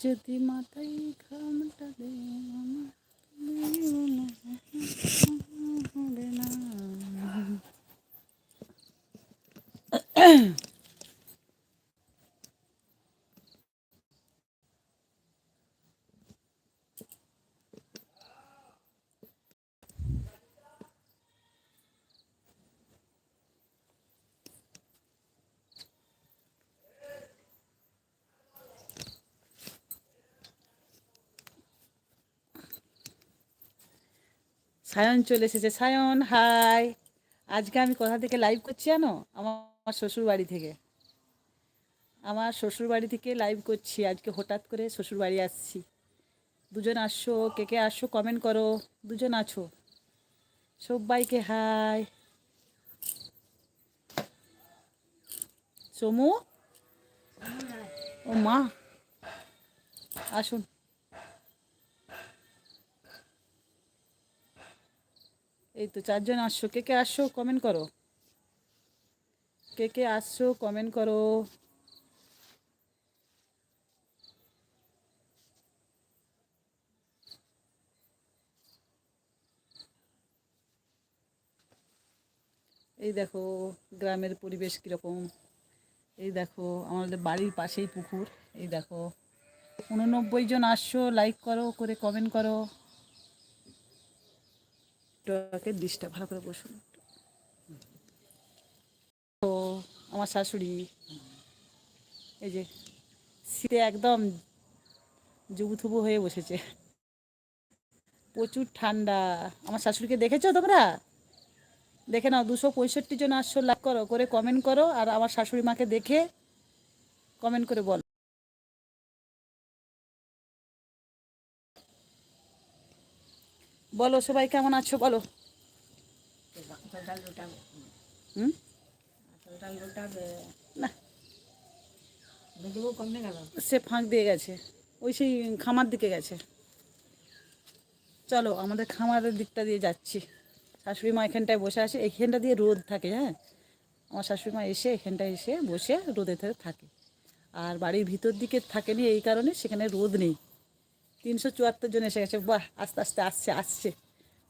যদি মাথায় ঘামটা দে হবে না সায়ন চলে এসেছে। সায়ন হাই। আজকে আমি কোথা থেকে লাইভ করছি জানো? আমার শ্বশুর বাড়ি থেকে। আমার শ্বশুর বাড়ি থেকে লাইভ করছি। আজকে হঠাৎ করে শ্বশুর বাড়ি আসছি। দুজন আসছো, কে কে আসছো কমেন্ট করো। দুজন আছো। সবাইকে হাই সমু? ও মা। আসুন। এই তো চারজন আসছো। কে কে আসছো কমেন্ট করো। কে কে আসছো কমেন্ট করো। এই দেখো গ্রামের পরিবেশ কীরকম। এই দেখো আমাদের বাড়ির পাশেই পুকুর। এই দেখো উননব্বই জন আসছো লাইক করো, করে কমেন্ট করো। একটু ডিস্টার্ব ভালো করে বসুন তো আমার শাশুড়ি, এই যে শীতে একদম জুবুথুবু হয়ে বসেছে। প্রচুর ঠান্ডা। আমার শাশুড়িকে দেখেছ তোমরা? দেখে নাও, দুশো পঁয়ষট্টি জন আসছো লাভ করো, করে কমেন্ট করো, আর আমার শাশুড়ি মাকে দেখে কমেন্ট করে বলো। বলো, সবাই কেমন আছো বলো। সে ফাঁক দিয়ে গেছে। ওই সেই খামার দিকে গেছে। চলো, আমাদের খামারের দিকটা দিয়ে যাচ্ছি। শাশুড়ি মা এখানটায় বসে আসে এখানটা দিয়ে রোদ থাকে হ্যাঁ? আমার শাশুড়ি মা এসে এখানটায় এসে বসে রোদে থাকে। আর বাড়ির ভিতর দিকে থাকেনি এই কারণে সেখানে রোদ নেই। তিনশো চুয়াত্তর জন এসে গেছে, বাহ, আস্তে আস্তে আসছে আসছে।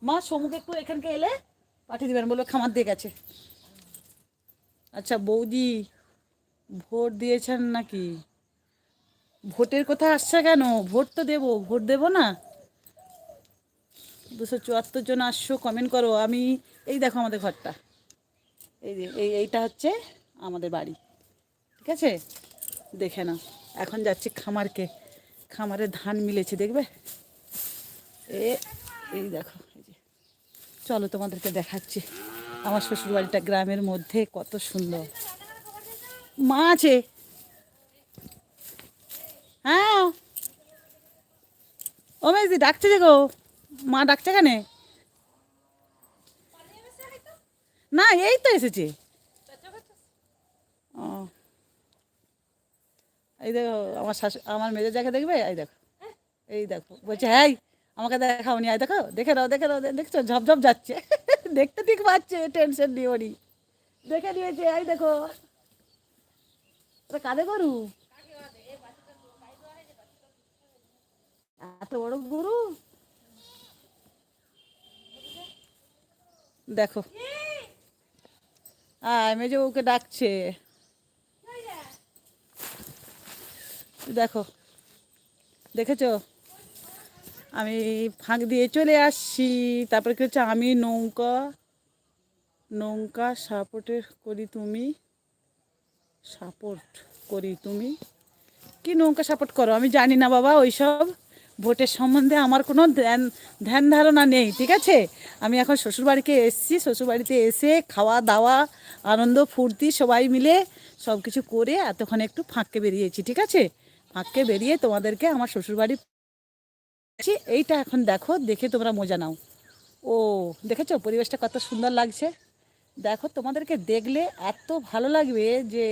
মা, সমুখ একটু এখানকে এলে পাঠিয়ে দেবেন, বলল খামার দিয়ে গেছে। আচ্ছা বৌদি, ভোট দিয়েছেন নাকি? ভোটের কথা আসছে কেন? ভোট তো দেবো, ভোট দেবো না। দুশো চুয়াত্তর জন আসছো কমেন্ট করো। আমি, এই দেখো আমাদের ঘরটা। এই যে, এই, এইটা হচ্ছে আমাদের বাড়ি। ঠিক আছে? দেখে নাও। এখন যাচ্ছি খামারকে। খামারে ধান মিলেছে, দেখবে? এ, এই দেখো, এই যে। চলো তোমাদেরকে দেখাচ্ছি। আমার শ্বশুর বাড়িটা গ্রামের মধ্যে কত সুন্দর। মা আছে? হ্যাঁ? ও মেজি ডাকছে গো। মা ডাকছে কেন? না, এই তো এসেছে। ও এই দেখো, আমার শাশু, আমার মেজে যাকে দেখবে, এই দেখো। এই দেখো, বলছে হ্যাঁ আমাকে দেখাওনি আয় দেখো, দেখে নাও দেখে নাও দেখছ, ঝপঝপ যাচ্ছে। দেখতে ঠিক পাচ্ছে, টেনশন নিয়ে ওরই দেখে নিয়েছে, এই দেখো। কাঁধে গরু? এত বড় গরু? দেখো। আয় মেজে ওকে ডাকছে। দেখো। দেখেছ? আমি ফাঁক দিয়ে চলে আসছি। তারপরে কি হচ্ছে? আমি নৌকা নৌকা সাপোর্টের করি তুমি। সাপোর্ট করি তুমি। কি নৌকা সাপোর্ট করো? আমি জানি না বাবা, ওইসব ভোটের সম্বন্ধে আমার কোনো ধ্যান ধ্যান ধারণা নেই, ঠিক আছে? আমি এখন শ্বশুরবাড়িতে এসেছি। শ্বশুরবাড়িতে এসে খাওয়া, দাওয়া, আনন্দ, ফুর্তি সবাই মিলে সব কিছু করে এতক্ষণ একটু ফাঁককে বেরিয়েছি, ঠিক আছে? ফাঁককে বেরিয়ে তোমাদেরকে আমার শ্বশুরবাড়ি এইটা এখন দেখো, দেখে তোমরা মজা নাও। ও, দেখেছ? পরিবেশটা কত সুন্দর লাগছে। দেখো, তোমাদেরকে দেখলে এত ভালো লাগবে যে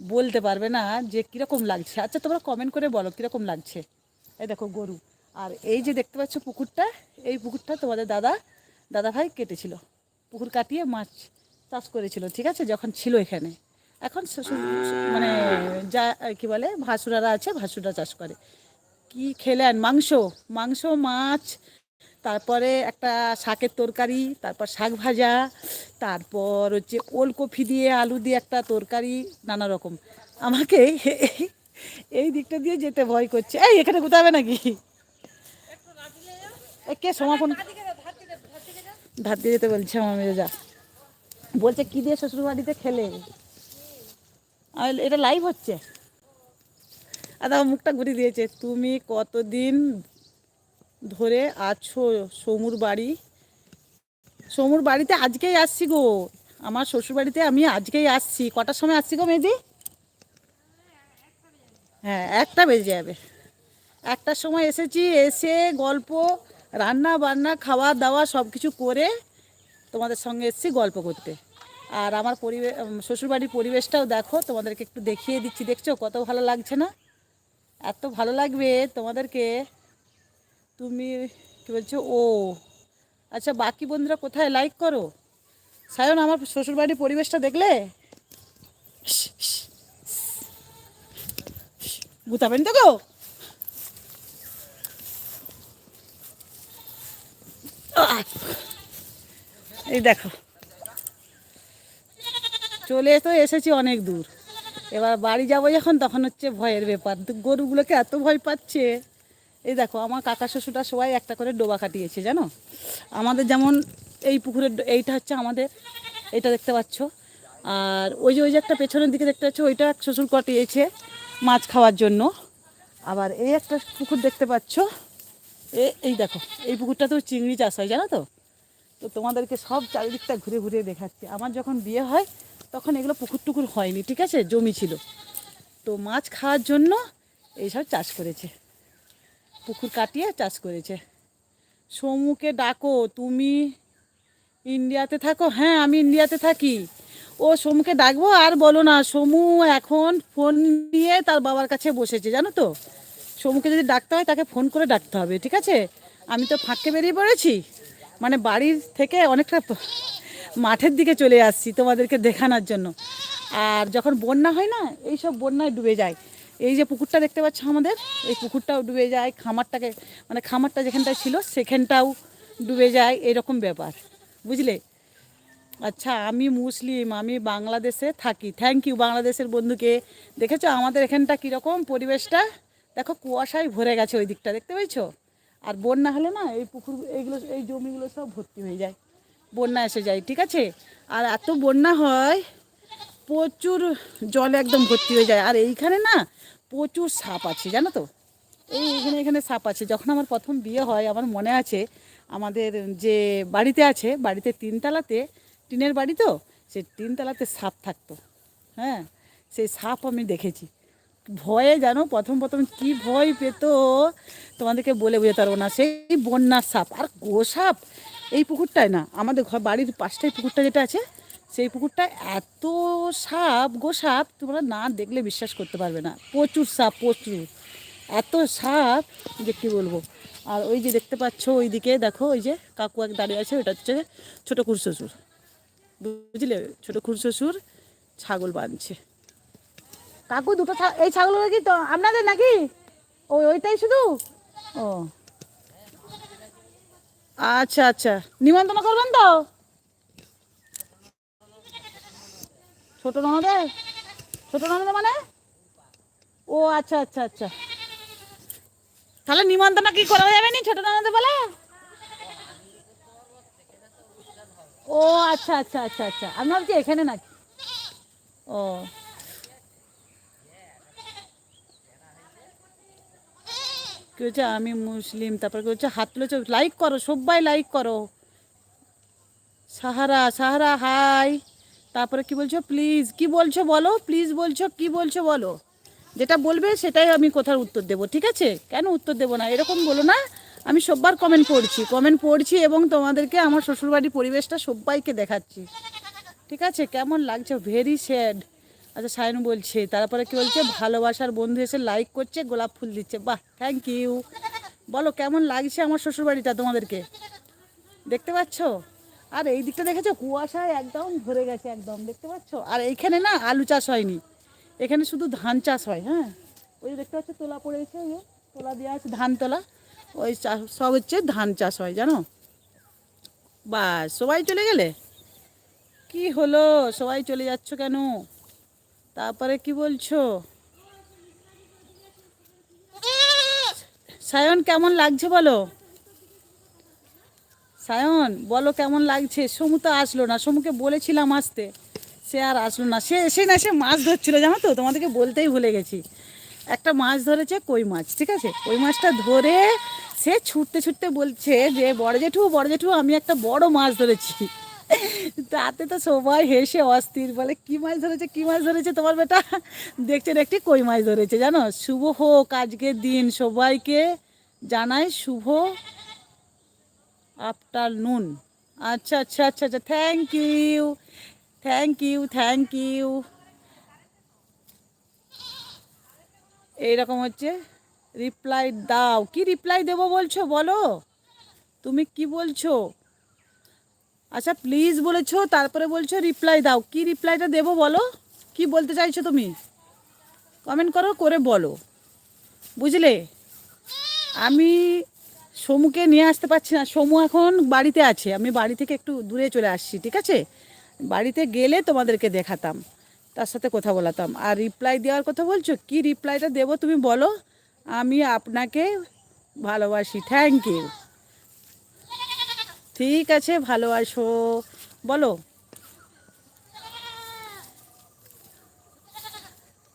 বলতে পারবে না যে কীরকম লাগছে। আচ্ছা তোমরা কমেন্ট করে বলো কীরকম লাগছে। এই দেখো, গরু। আর এই যে দেখতে পাচ্ছ পুকুরটা, এই পুকুরটা তোমাদের দাদা দাদা ভাই কেটেছিল। পুকুর কাটিয়ে মাছ চাষ করেছিল, ঠিক আছে? যখন ছিল এখানে। এখন শ্বশুর মানে যা, কি বলে, ভাসুরারা আছে ভাসুরা চাষ করে। কি খেলেন? মাংস মাংস, মাছ, তারপরে একটা শাকের তরকারি, তারপর শাক ভাজা, তারপর হচ্ছে ওলকপি দিয়ে, আলু দিয়ে একটা তরকারি, নানা রকম। আমাকে এই দিকটা দিয়ে যেতে ভয় করছে। এই, এখানে গুতাবে নাকি? কে সমাপন ধার দিয়ে যেতে বলছে আমার যা। বলছে, কি দিয়ে শ্বশুর বাড়িতে খেলে? এটা লাইভ হচ্ছে। আর আমার মুখটা ঘুরিয়ে দিয়েছে। তুমি কতদিন ধরে আছো সমুর বাড়ি? সমুর বাড়িতে আজকেই আসছি গো। আমার শ্বশুর বাড়িতে আমি আজকেই আসছি। কটার সময় আসছি গো মেয়েদি হ্যাঁ একটা বেজে যাবে। একটার সময় এসেছি, এসে গল্প, রান্না বান্না, খাওয়া দাওয়া সব কিছু করে তোমাদের সঙ্গে এসেছি গল্প করতে। আর আমার পরিবেশ শ্বশুরবাড়ির পরিবেশটাও দেখো, তোমাদেরকে একটু দেখিয়ে দিচ্ছি। দেখছ? কত ভালো লাগছে না? এত ভালো লাগবে তোমাদেরকে। তুমি, কী বলছো? ও আচ্ছা বাকি বন্ধুরা কোথায়? লাইক করো। সায়ন, আমার শ্বশুরবাড়ির পরিবেশটা দেখলে? গুতাবেন তো এই দেখো। চলে তো এসেছি অনেক দূর। এবার বাড়ি যাব যখন, তখন হচ্ছে ভয়ের ব্যাপার। গরুগুলোকে এত ভয় পাচ্ছে। এই দেখো, আমার কাকা শ্বশুরটা সবাই একটা করে ডোবা কাটিয়েছে, জানো? আমাদের যেমন এই পুকুরের এইটা হচ্ছে আমাদের, এটা দেখতে পাচ্ছ। আর ওই যে ওই যে একটা পেছনের দিকে দেখতে পাচ্ছ, ওইটা এক শ্বশুর কাটিয়েছে মাছ খাওয়ার জন্য। আবার এই একটা পুকুর দেখতে পাচ্ছ। এ, এই দেখো, এই পুকুরটা তো চিংড়ি চাষ হয়, জানো তো? তো তোমাদেরকে সব চারিদিকটা ঘুরে ঘুরে দেখাচ্ছি। আমার যখন বিয়ে হয় তখন এগুলো পুকুর টুকুর হয়নি, ঠিক আছে? জমি ছিল। তো মাছ খাওয়ার জন্য এইসব চাষ করেছে। পুকুর কাটিয়ে চাষ করেছে। সমুকে ডাকো, তুমি ইন্ডিয়াতে থাকো? হ্যাঁ আমি ইন্ডিয়াতে থাকি। ও সমুকে ডাকবো? আর বলো না, সমু এখন ফোন নিয়ে তার বাবার কাছে বসেছে, জানো তো? সমুকে যদি ডাকতে হয়, তাকে ফোন করে ডাকতে হবে, ঠিক আছে? আমি তো ফাঁককে বেরিয়ে পড়েছি। মানে বাড়ির থেকে অনেকটা মাঠের দিকে চলে আসছি তোমাদেরকে দেখানোর জন্য। আর যখন বন্যা হয় না এই সব বন্যায় ডুবে যায়। এই যে পুকুরটা দেখতে পাচ্ছ আমাদের, এই পুকুরটাও ডুবে যায়, খামারটাকে মানে খামারটা যেখানটায় ছিল সেখানটাও ডুবে যায়, এরকম ব্যাপার। বুঝলে? আচ্ছা আমি মুসলিম, আমি বাংলাদেশে থাকি। থ্যাংক ইউ বাংলাদেশের বন্ধুকে। দেখেছ আমাদের এখানটা কীরকম পরিবেশটা? দেখো কুয়াশায় ভরে গেছে ওই দিকটা, দেখতে পেয়েছ? আর বন্যা হলে না, এই পুকুর, এইগুলো, এই জমিগুলো সব ভর্তি হয়ে যায়। বন্যা এসে যায়, ঠিক আছে? আর এত বন্যা হয়, প্রচুর জলে একদম ভর্তি হয়ে যায়। আর এইখানে না প্রচুর সাপ আছে, জানো তো? এই এখানে এখানে সাপ আছে। যখন আমার প্রথম বিয়ে হয়, আমার মনে আছে, আমাদের যে বাড়িতে আছে, বাড়িতে তিনতলাতে, টিনের বাড়ি তো? সেই তিনতলাতে সাপ থাকতো। হ্যাঁ সেই সাপ আমি দেখেছি। ভয়ে জানো, প্রথম প্রথম কি ভয় পেতো? তোমাদেরকে বলে বোঝাতে পারব না। সেই বন্যার সাপ। আর গো সাপ এই পুকুরটায় না, আমাদের ঘর বাড়ির পাশটায় পুকুরটা যেটা আছে, সেই পুকুরটা এত সাপ, গো সাপ, তোমরা না দেখলে বিশ্বাস করতে পারবে না। প্রচুর সাপ, প্রচুর। এত সাপ, যে কী বলব? আর ওই যে দেখতে পাচ্ছ ওইদিকে, দেখো, ওই যে কাকু এক দাঁড়িয়ে আছে, ওইটা হচ্ছে ছোটো খুড়শ্বশুর বুঝলে? ছোটো খুড়শ্বশুর ছাগল বাঁধছে। কাকু, দুটো এই ছাগলগুলো কি তো আপনাদের নাকি? ওই ওইটাই শুধু? ও। আচ্ছা আচ্ছা। নিমন্ত্রণ করবেন তো? ছোট ননদে? ছোট ননদে মানে? ও আচ্ছা আচ্ছা আচ্ছা। তাহলে নিমন্ত্রণ কি করা যাবে নি ছোট ননদে বলে? ও আচ্ছা আচ্ছা আচ্ছা আচ্ছা। আমি ভাবছি এখানে নাকি। ও। কি হচ্ছে, আমি মুসলিম, তারপর কি হচ্ছে, হাত তুলেছে লাইক করো, সবাই লাইক করো। সাহারা সাহারা হাই তারপরে কি বলছো প্লিজ কি বলছো বলো প্লিজ বলছো, কি বলছো বলো। যেটা বলবে সেটাই আমি কোথার উত্তর দেবো, ঠিক আছে? কেন উত্তর দেবো না? এরকম বলো না, আমি সববার কমেন্ট পড়ছি। কমেন্ট পড়ছি এবং তোমাদেরকে আমার শ্বশুরবাড়ির পরিবেশটা সবাইকে দেখাচ্ছি। ঠিক আছে? কেমন লাগছে? ভেরি স্যাড আচ্ছা সায়ন বলছে, তারপরে কি বলছে? ভালোবাসার বন্ধু এসে লাইক করছে, গোলাপ ফুল দিচ্ছে। বাহ থ্যাংক ইউ বলো, কেমন লাগছে আমার শ্বশুরবাড়িটা তোমাদেরকে? দেখতে পাচ্ছ? আর এই দিকটা দেখেছ? কুয়াশায় একদম ভরে গেছে একদম, দেখতে পাচ্ছ? আর এইখানে না আলু চাষ হয়নি। এখানে শুধু ধান চাষ হয় হ্যাঁ? ওই যে দেখতে পাচ্ছ, তোলা পড়েছে ওই তোলা দেওয়া আছে, ধান তোলা। ওই চাষ সব হচ্ছে ধান চাষ হয়, জানো? বাস সবাই চলে গেলে? কি হলো? সবাই চলে যাচ্ছ কেন? তারপরে কি বলছো? সায়ন, কেমন লাগছে বলো? সায়ন, বলো কেমন লাগছে? সমু তো আসলো না, সমুকে বলেছিলাম আসতে। সে আর আসলো না। সে এসে না, সে মাছ ধরছিল, জানো তো? তোমাদেরকে বলতেই ভুলে গেছি। একটা মাছ ধরেছে কই মাছ, ঠিক আছে? কই মাছটা ধরে সে ছুটতে ছুটতে বলছে যে বড় জেঠু বড় জেঠু আমি একটা বড় মাছ ধরেছি। তাতে তো সবাই হেসে অস্থির বলে, কি মাছ ধরেছে, কি মাছ ধরেছে তোমার বেটা? দেখছেন একটি কই মাছ ধরেছে, জানো? শুভ হোক, আজকের দিন সবাইকে জানাই শুভ আফটারনুন। আচ্ছা আচ্ছা আচ্ছা আচ্ছা thank you thank you thank you এইরকম হচ্ছে রিপ্লাই দাও। কি রিপ্লাই দেবো বলছো? বলো। তুমি কি বলছো? আচ্ছা প্লিজ বলেছ, তারপরে বলছো রিপ্লাই দাও। কি রিপ্লাইটা দেবো বলো? কি বলতে চাইছো তুমি? কমেন্ট করো, করে বলো। বুঝলে? আমি সমুকে নিয়ে আসতে পারছি না। সমু এখন বাড়িতে আছে। আমি বাড়ি থেকে একটু দূরে চলে আসছি, ঠিক আছে? বাড়িতে গেলে তোমাদেরকে দেখাতাম, তার সাথে কথা বলাতাম। আর রিপ্লাই দেওয়ার কথা বলছো? কি রিপ্লাইটা দেবো তুমি বলো? আমি আপনাকে ভালোবাসি। থ্যাংক ইউ ঠিক আছে ভালোবাসো বলো।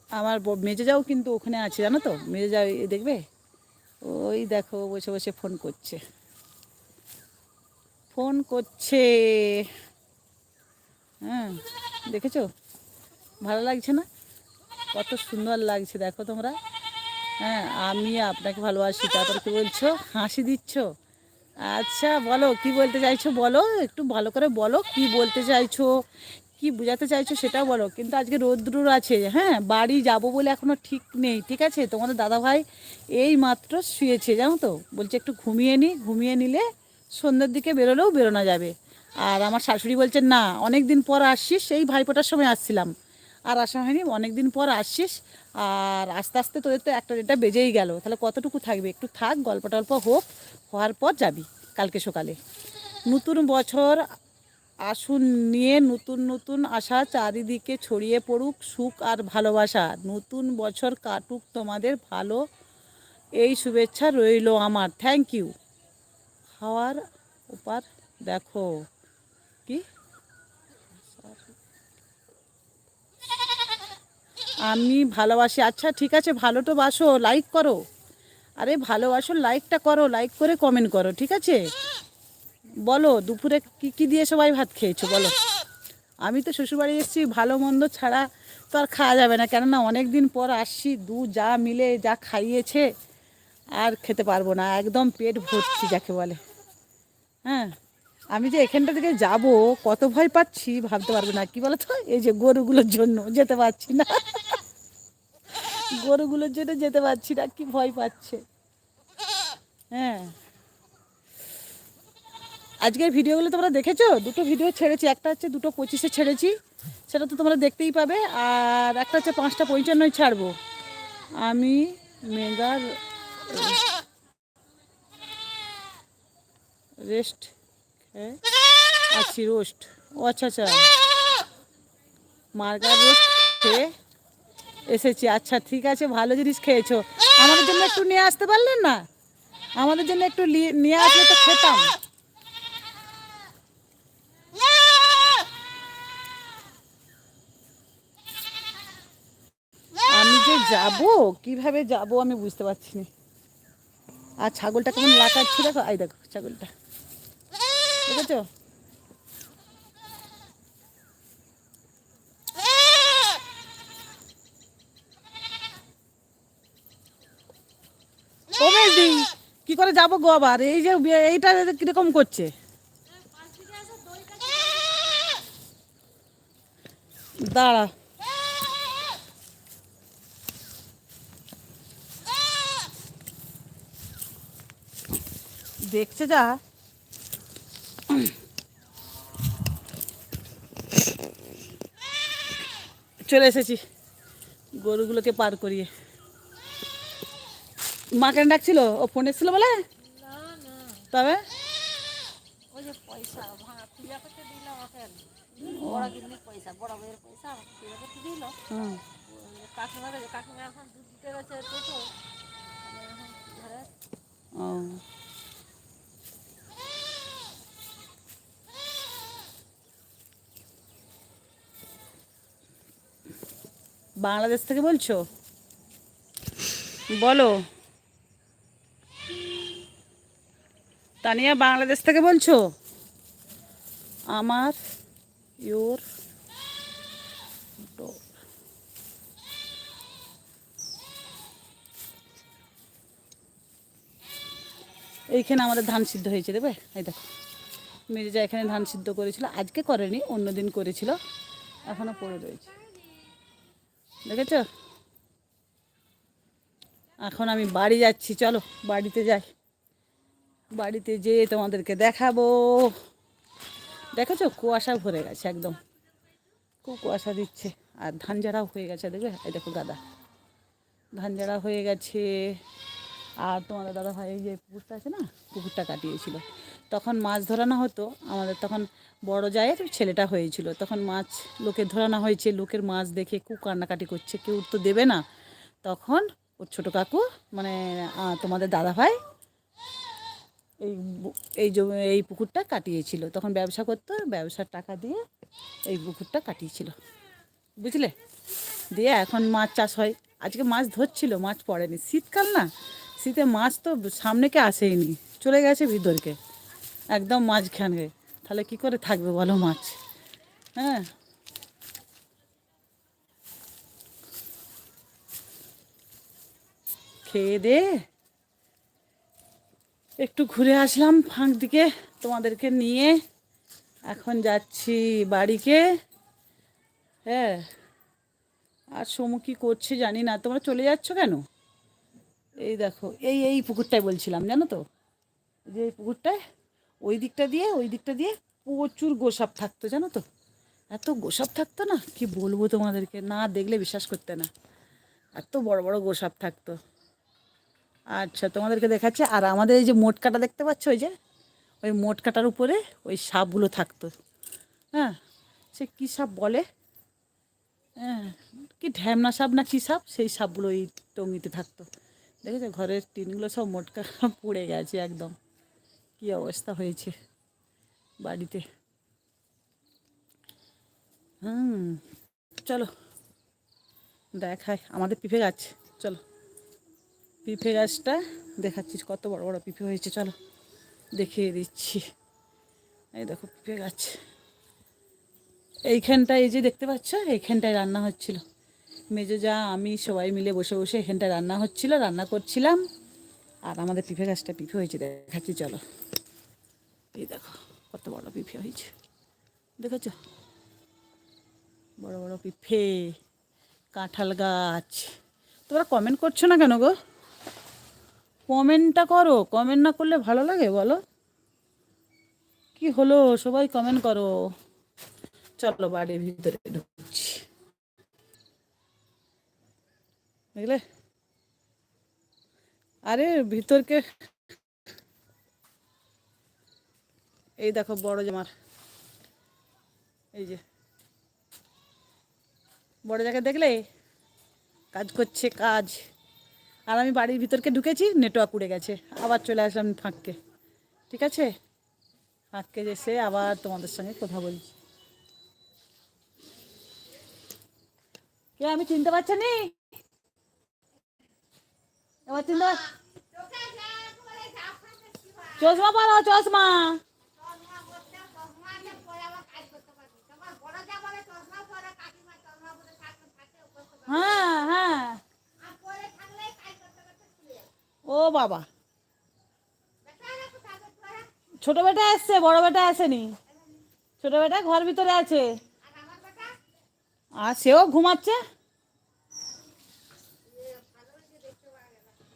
আমার মেজে যাও কিন্তু ওখানে আছে, জানো তো? মেজে যাও দেখবে? ওই দেখো, বসে বসে ফোন করছে। ফোন করছে। হ্যাঁ দেখেছ? ভালো লাগছে না? কত সুন্দর লাগছে, দেখো তোমরা। হ্যাঁ আমি আপনাকে ভালোবাসি। তারপরে কি বলছো? হাসি দিচ্ছ? আচ্ছা বলো, কি বলতে চাইছো? বলো, একটু ভালো করে বলো, কি বলতে চাইছো? কি বোঝাতে চাইছো সেটাও বলো। কিন্তু আজকে রোদ্রুর আছে হ্যাঁ? বাড়ি যাব বলে এখনও ঠিক নেই, ঠিক আছে? তোমাদের দাদা ভাই এই মাত্র শুয়েছে, জানো তো? বলছে একটু ঘুমিয়ে নি, ঘুমিয়ে নিলে সন্ধ্যের দিকে বেরোলেও বেরোনো যাবে। আর আমার শাশুড়ি বলছেন না অনেক দিন পর আসছিস। এই ভাইফোঁটার সময় আসছিলাম। আর আসা হয়নি অনেক দিন পর আসছিস। আর আস্তে আস্তে তোদের তো একটা ডেটটা বেজেই গেল। তাহলে কতটুকু থাকবে? একটু থাক গল্প টল্প হোক, হওয়ার পর যাবি কালকে সকালে। নতুন বছর আসুন নিয়ে, নতুন নতুন আশা চারিদিকে ছড়িয়ে পড়ুক সুখ আর ভালোবাসা। নতুন বছর কাটুক তোমাদের ভালো। এই শুভেচ্ছা রইল আমার। থ্যাংক ইউ হাওয়ার ওপার দেখো। কি? আমি ভালোবাসি। আচ্ছা ঠিক আছে, ভালো তো বাসো লাইক করো। আরে, ভালোবাসো লাইকটা করো লাইক করে কমেন্ট করো, ঠিক আছে? বলো, দুপুরে কি কি দিয়ে সবাই ভাত খেয়েছো, বলো? আমি তো শ্বশুরবাড়ি এসেছি, ভালো মন্দ ছাড়া তো আর খাওয়া যাবে না। কেননা অনেক দিন পর আসছি, দু যা মিলে যা খাইয়েছে, আর খেতে পারব না। একদম পেট ভর্তি যাকে বলে। হ্যাঁ? আমি যে এখানটা থেকে যাব, কত ভয় পাচ্ছি, ভাবতে পারব না। কি বলো তো এই যে গরুগুলোর জন্য যেতে পারছি না। গরুগুলোর জন্য যেতে পারছি না, কি ভয় পাচ্ছে। হ্যাঁ। আজকের ভিডিওগুলো তোমরা দেখেছ? দুটো ভিডিও ছেড়েছি, একটা হচ্ছে দুটো পঁচিশে ছেড়েছি, সেটা তো তোমরা দেখতেই পাবে, আর একটা হচ্ছে পাঁচটা পঞ্চান্নই ছাড়বো। আমি মেগার রেস্ট খেয়ে আছি রোস্ট। ও আচ্ছা আচ্ছা। মার্গার রোস্ট খেয়ে এসেছি। আচ্ছা ঠিক আছে, ভালো জিনিস খেয়েছো। আমাদের জন্য একটু নিয়ে আসতে পারলেন না? আমাদের জন্য একটু নিয়ে আসলে তো খেতাম। আমি যে যাব? কীভাবে যাব আমি বুঝতে পারছি না। আর ছাগলটা কেমন লাকাচ্ছি দেখো আই দেখো, ছাগলটা। দেখেছ? কি করে যাব গো আবার? এই যে এইটা কীরকম করছে? দাঁড়া। দেখছে যা। চলে এসেছি। গরুগুলোকে পার করিয়ে। মা কেন ডাকছিল? ও ফোন এসেছিল বলে? তবে? ওই যে পয়সা ভাঙা পূজা করতে দিল আমাকে বড় গিন্নির পয়সা বড় বইয়ের পয়সা আমাকে পূজা করতে দিল হুম কাকিমা গেছে কাকিমা এখন দুধ দিতে গেছে টোটো আমি এখন ঘরে ও বাংলাদেশ থেকে বলছো? বলো। তানিয়া, বাংলাদেশ থেকে বলছো? আমার ইউর এইখানে আমাদের ধান সিদ্ধ হয়েছে দেবে? এই দেখো। মির্জা এখানে ধান সিদ্ধ করেছিল, আজকে করেনি অন্য দিন করেছিল, এখনও পড়ে রয়েছে। দেখেছ? এখন আমি বাড়ি যাচ্ছি, চলো বাড়িতে যাই। বাড়িতে যেয়ে তোমাদেরকে দেখাবো। দেখেছ? কুয়াশা ভরে গেছে একদম। খুব কুয়াশা দিচ্ছে। আর ধান ঝাড়াও হয়ে গেছে, দেখবে? এই দেখো গাদা। ধান ঝাড়া হয়ে গেছে। আর তোমাদের দাদা ভাই এই যে পুকুরটা আছে না, পুকুরটা কাটিয়েছিল। তখন মাছ ধরানো হতো, আমাদের তখন বড় জায়ের ছেলেটা হয়েছিল। তখন মাছ লোকের ধরানো হয়েছে, লোকের মাছ দেখে খুব কান্নাকাটি করছে, কেউ তো দেবে না। তখন ওর ছোটো কাকু মানে তোমাদের দাদা ভাই এই এই এই পুকুরটা কাটিয়েছিল। তখন ব্যবসা করতো, ব্যবসার টাকা দিয়ে এই পুকুরটা কাটিয়েছিল। বুঝলে? দিয়ে এখন মাছ চাষ হয়। আজকে মাছ ধরছিল, মাছ পড়েনি। শীতকাল না শীতে মাছ তো সামনেকে আসেইনি, চলে গেছে ভিতরকে, একদম মাঝখানে। তাহলে কি করে থাকবে বলো মাছ? হ্যাঁ। খেয়ে দে। একটু ঘুরে আসলাম ফাঁক দিকে, তোমাদেরকে নিয়ে। এখন যাচ্ছি বাড়িকে। হ্যাঁ। আর সমু কি করছে জানি না, তোমরা চলে যাচ্ছ কেন? এই দেখো, এই এই পুকুরটাই বলছিলাম, জানো তো? যে এই পুকুরটায় ওই দিকটা দিয়ে, ওই দিকটা দিয়ে প্রচুর গোসাপ থাকতো, জানো তো? এত গোসাপ থাকতো না, কি বলব তোমাদেরকে? না দেখলে বিশ্বাস করতে না। এত বড় বড় গোসাপ থাকতো। আচ্ছা তোমাদেরকে দেখাচ্ছে। আর আমাদের এই যে মোট কাটা দেখতে পাচ্ছ, ওই যে? ওই মোট কাটার উপরে ওই সাপগুলো থাকতো। হ্যাঁ সে কী সাপ বলে? হ্যাঁ কি ঢ্যামনা সাপ না কী সাপ? সেই সাপগুলো ওই টঙ্গিতে থাকতো। দেখেছ ঘরের টিনগুলো সব মোটকা পুড়ে গেছে একদম। কি অবস্থা হয়েছে বাড়িতে? হুম, চলো। দেখায়, আমাদের পিঁপে গাছ, চলো। পিঁপে গাছটা দেখাচ্ছি, কত বড় বড় পিঁপে হয়েছে, চলো। দেখিয়ে দিচ্ছি। এই দেখো পিঁপে গাছ। এইখানটায় এই যে দেখতে পাচ্ছ, এইখানটায় রান্না হচ্ছিল। মেজো যা, আমি সবাই মিলে বসে বসে এখানটায় রান্না হচ্ছিল, রান্না করছিলাম। আর আমাদের পিঁপে গাছটা পিফে হয়েছে, দেখাচ্ছি, চলো। এই দেখো, কত বড় পিঁপে হয়েছে। দেখেছ? বড় বড় পিঁপে কাঁঠাল গাছ। তোমরা কমেন্ট করছ না কেন গো? কমেন্টটা করো কমেন্ট না করলে ভালো লাগে, বলো। কি হলো? সবাই কমেন্ট করো। চলো, বাড়ির ভিতরে ঢুকছি বুঝলে? আরে ভিতরকে এই দেখো বড় জামার এই যে। বড় জায়গা দেখলে কাজ করছে কাজ। আর আমি বাড়ির ভিতরকে ঢুকেছি নেটওয়ার্ক উড়ে গেছে। আবার চলে আসলাম ফাঁককে। ঠিক আছে? ফাঁককে এসে আবার তোমাদের সঙ্গে কথা বলছি কে আমি চিনতে পারছি নি? এবার পার চশমা পরো, চশমা। হ্যাঁ হ্যাঁ। ও বাবা। ছোট বেটা এসছে, বড় বেটা আসেনি। ছোট বেটা ঘর ভিতরে আছে। আর সেও ঘুমাচ্ছে?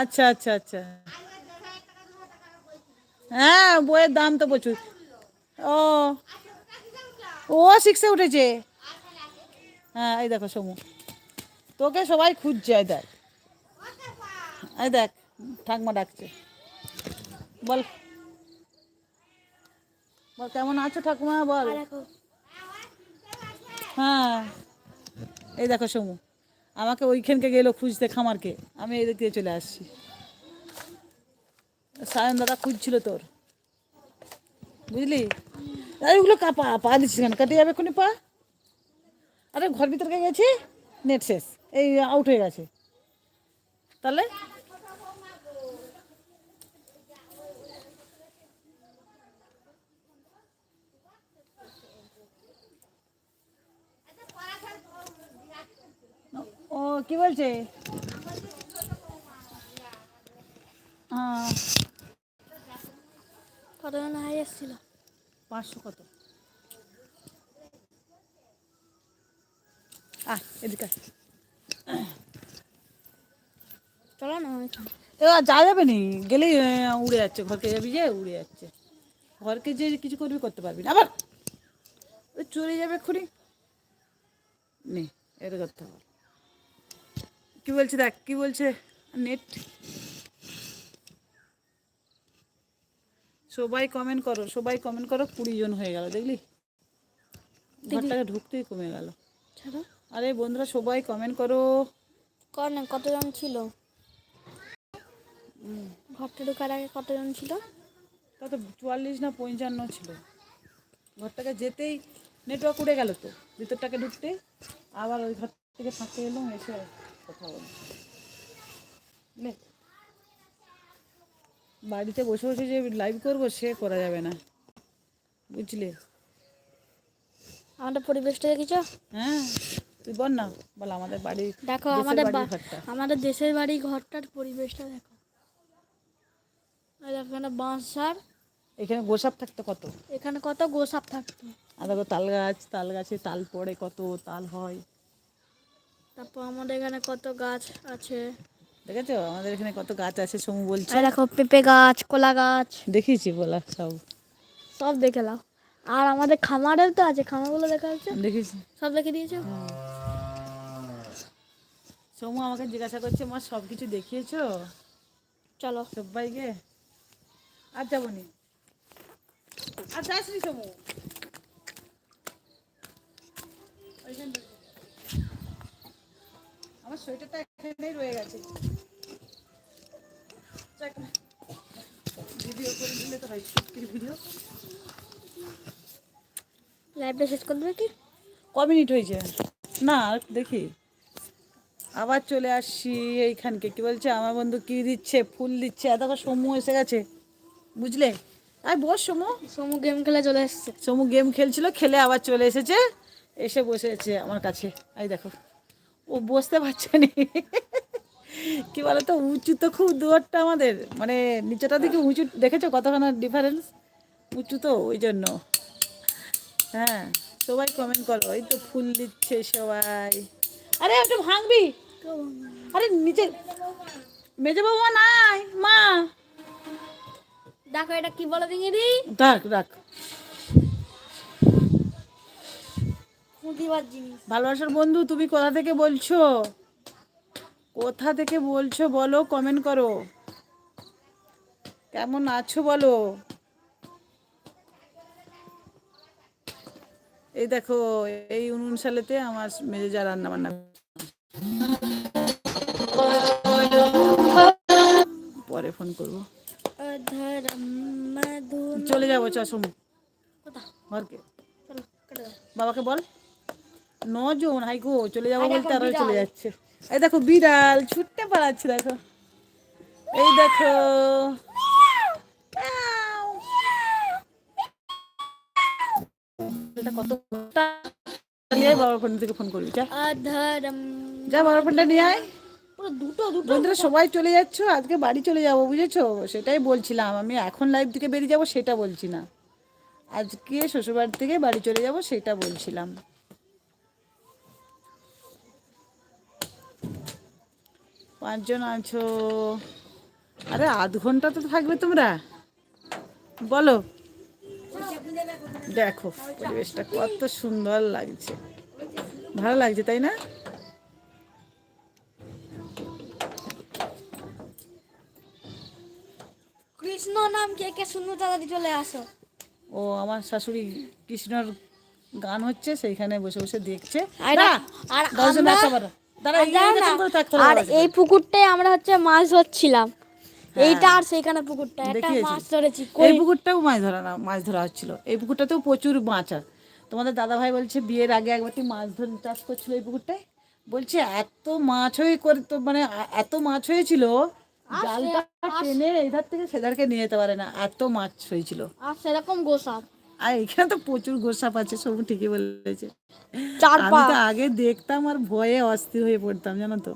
আচ্ছা আচ্ছা আচ্ছা। হ্যাঁ বইয়ের দাম তো প্রচুর। ও ও সিক্সে উঠেছে। হ্যাঁ এই দেখো সমু। তোকে সবাই খুঁজছে এই দেখ। এই দেখ ঠাকমা ডাকছে। বল। বল কেমন আছো ঠাকুমা? বল। হ্যাঁ। এই দেখো সমু। আমাকে ওইখানকে গেলো খুঁজতে খামারকে। আমি এদিক দিয়ে চলে আসছি। সায়ন দাদা খুঁজছিল তোর। বুঝলি? ওইগুলো পা পা দিচ্ছিস কেন? কাটে যাবে এক্ষুনি পা? আরে ঘর ভিতরকে গেছি? নেট শেষ। এই আউট হয়ে গেছে। তাহলে? ও কি বলছে? কতজন হাই এসেছিল। পাঁচশো কত? আহ এদিকে চলো না এবার যা যাবে নি? গেলেই উড়ে যাচ্ছে ঘরকে যাবি যে উড়ে যাচ্ছে। ঘরকে যে কিছু করবি করতে পারবি না। আবার! চলে যাবে এক্ষুনি। নে এটা করতে হবে। কি বলছে দেখ কি বলছে? নেট। সবাই কমেন্ট করো সবাই কমেন্ট করো কুড়ি জন হয়ে গেল দেখলি? ঘরটাকে ঢুকতেই কমে গেল। আরে বন্ধুরা সবাই কমেন্ট করো। কতজন ছিল? ঘরটা ঢোকার আগে কতজন ছিল? কত চুয়াল্লিশ না পঞ্চান্ন ছিল। ঘরটাকে যেতেই নেটওয়ার্ক উড়ে গেল তো ভিতরটাকে ঢুকতে আবার ওই ঘর থেকে ফাঁকে এলাম এসে কথা বলি বাড়িতে বসে বসে যে লাইভ করব সে করা যাবে না। বুঝলে? আমাদের পরিবেশটা দেখেছ? হ্যাঁ। তুই বল না বল আমাদের বাড়ি দেখো দেশের আমাদের। আমাদের দেশের বাড়ি ঘরটার পরিবেশটা দেখো। এখানে বাঁশ ঝাড়। এখানে গোসাপ থাকতো কত? এখানে কত গোসাপ থাকতো? আর তাল গাছ তাল গাছে তাল পড়ে কত তাল হয়। তারপর আমাদের এখানে কত গাছ আছে। দেখেছ? আমাদের এখানে কত গাছ আছে সমু বলছে। দেখো পেঁপে গাছ কলা গাছ। দেখিয়েছি বলা সব। সব দেখে নাও। আর আমাদের খামারের তো আছে খামারগুলো দেখা যাচ্ছে? দেখেছি সব দেখে দিয়েছ? সমু আমাকে জিজ্ঞাসা করছে মা সব কিছু দেখিয়েছো? চলো। সবাইকে আর যাব নি। আর যাসনি সমু। ওইখান। আমার সোয়েটারটা এখানেই রয়ে গেছে। ভিডিও করে দিলে তো হয় ভিডিও। লাইভটা শেষ করে দেবে কি? ক মিনিট হয়েছে? না দেখি। আবার চলে আসছি এইখানকে। কি বলছে? আমার বন্ধু কি দিচ্ছে? ফুল দিচ্ছে। এত সমু এসে গেছে। বুঝলে? আর বস সমু। সমু গেম খেলে চলে এসছে। সমু গেম খেলছিল খেলে আবার চলে এসেছে। এসে বসেছে আমার কাছে। এই দেখো। ও বসতে পারছে না। কি বলতো উঁচু তো খুব দুয়ারটা আমাদের। মানে নিচেটা দিকে উঁচু দেখেছ কতখানা ডিফারেন্স উঁচু তো ওই জন্য। হ্যাঁ সবাই কমেন্ট করো এই তো ফুল দিচ্ছে সবাই। আরে একটু ভাঙবি? আরে নিচে মেজে বাবা নাই মা। দেখো এটা কি বলো দিঙি দি রাখ রাখ প্রতিবার জিনিস ভালোবাসার বন্ধু তুমি কোথা থেকে বলছো? কোথা থেকে বলছো বলো কমেন্ট করো। কেমন আছো বলো? এই দেখো এই উনুন সালেতে আমার মেজে যা রান্না বান্না পরে ফোন করব চলে যাব চশম ঘরকে। বাবাকে বল। নজন হাই গো চলে যাব বলতে আরও চলে যাচ্ছে। এই দেখো বিড়াল ছুটতে পারাচ্ছে দেখো। এই দেখো। এটা কত বাবার ফোন থেকে ফোন করবি যা। অধরম যা বাবার ফোনটা নিয়ে আয়। দুটো দুটো। বন্ধুরা সবাই চলে যাচ্ছ আজকে বাড়ি চলে যাব বুঝেছ? সেটাই বলছিলাম আমি এখন লাইভ থেকে বেরিয়ে যাব সেটা বলছি না। আজকে শ্বশুরবাড়ি থেকে বাড়ি চলে যাব সেটা বলছিলাম। পাঁচজন আছো। আরে আধ ঘণ্টা তো থাকবে তোমরা। বলো। দেখো পরিবেশটা কত সুন্দর লাগছে। ভালো লাগছে তাই না? কৃষ্ণ নাম কে কে শুনব তাড়াতাড়ি চলে আসো। ও আমার শাশুড়ি কৃষ্ণর গান হচ্ছে সেইখানে বসে বসে দেখছে। আর দশজন আছে আর এই পুকুরটাই আমরা হচ্ছে মাছ ধরছিলাম। এইটা আর সেইখানে পুকুরটা একটা মাছ ধরেছি। এই পুকুরটাও মাছ ধরা না মাছ ধরা হচ্ছিল। এই পুকুরটাতেও প্রচুর মাছ তোমাদের দাদা ভাই বলছে বিয়ের আগে একবারটি মাছ ধরে চাষ করছিল এই পুকুরটায়? বলছে এত মাছ হয়ে করে তো মানে এত মাছ হয়েছিল জালটা টেনে এধার থেকে সেধারকে নিয়ে যেতে পারে না এত মাছ হয়েছিল। আর সেরকম গোসাপ। আর এখানে তো প্রচুর গোসাপ আছে সব ঠিকই বলেছে। আমি তো আগে দেখতাম আর ভয়ে অস্থির হয়ে পড়তাম জানো তো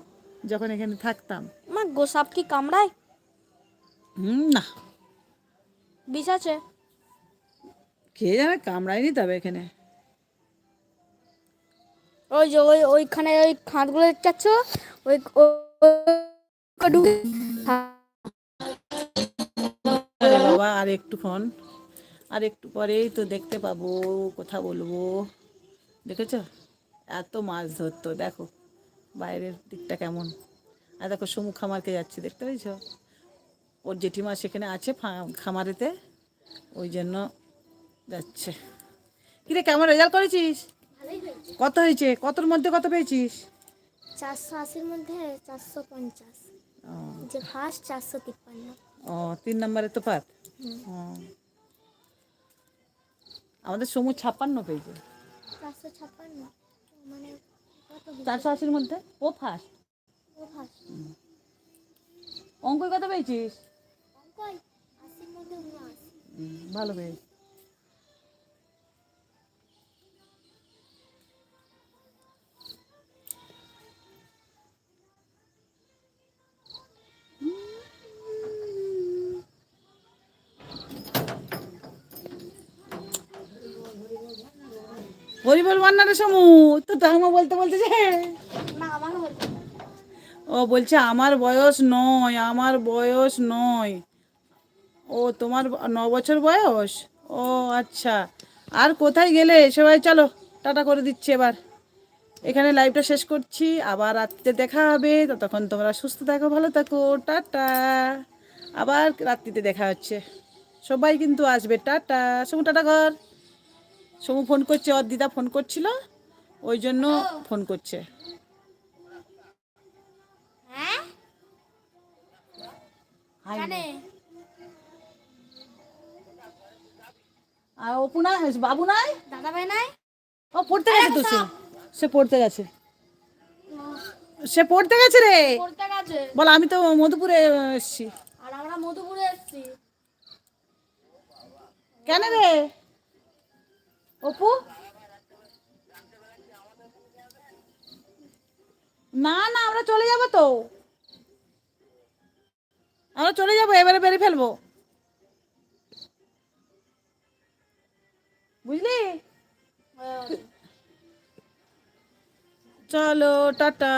যখন এখানে থাকতাম। মা গোসাপ কি কামড়ায়? হুম না। বিষ আছে? কে জানে কামড়ায়নি তবে এখানে। ওই যে ওই ওইখানে ওই খাঁটগুলো দেখছ ওই আরে বাবা আর একটুক্ষণ আর একটু পরেই তো দেখতে পাবো কথা বলব। দেখেছ? এত মাছ ধরতো দেখো। বাইরের দিকটা কেমন। আর দেখো সমু খামারকে যাচ্ছে দেখতে পেয়েছ? ওর জেঠিমা সেখানে আছে খামারেতে ওই জন্য যাচ্ছে। কিরে কেমন রেজাল্ট করেছিস? কত হয়েছে? কতর মধ্যে কত পেয়েছিস? চারশো আশির মধ্যে চারশো পঞ্চাশ। যে ফার্স্ট চারশো তিপ্পান্ন। ও তিন নম্বরে তো পাত? ও। আমাদের সমু ছাপ্পান্ন পেয়েছে। চারশো মানে হলো? চারশো আশির মধ্যে? ও ফার্স্ট। অঙ্কই অঙ্ক কত পেয়েছিস? ভালো পেয়েছিস। হরিবল মান্নারে সমু তো তাহমা বলতে বলতে যে না আমাকে ও বলছে আমার বয়স নয় আমার বয়স নয়। ও তোমার ন বছর বয়স? ও আচ্ছা। আর কোথায় গেলে? সবাই চলো টাটা করে দিচ্ছি এবার। এখানে লাইভটা শেষ করছি আবার রাত্রিতে দেখা হবে। ততক্ষণ তোমরা সুস্থ থাকো ভালো থাকো টাটা। আবার রাত্রিতে দেখা হচ্ছে। সবাই কিন্তু আসবে টাটা। সমু টাটা ঘর। সমু ফোন করছে ওর দিদা ফোন করছিল ওই জন্য ফোন করছে। হাই। আর অপু বাবু নাই? দাদা ভাই নাই? ও পড়তে গেছে তো সে। পড়তে গেছে। সে পড়তে গেছে রে। বল আমি তো মধুপুরে এসছি। আর আমরা মধুপুরে এসেছি। কেন রে? অপু? না না আমরা চলে যাব তো। আমরা চলে যাব এবারে বেরিয়ে ফেলব। বুঝলি? চলো টাটা।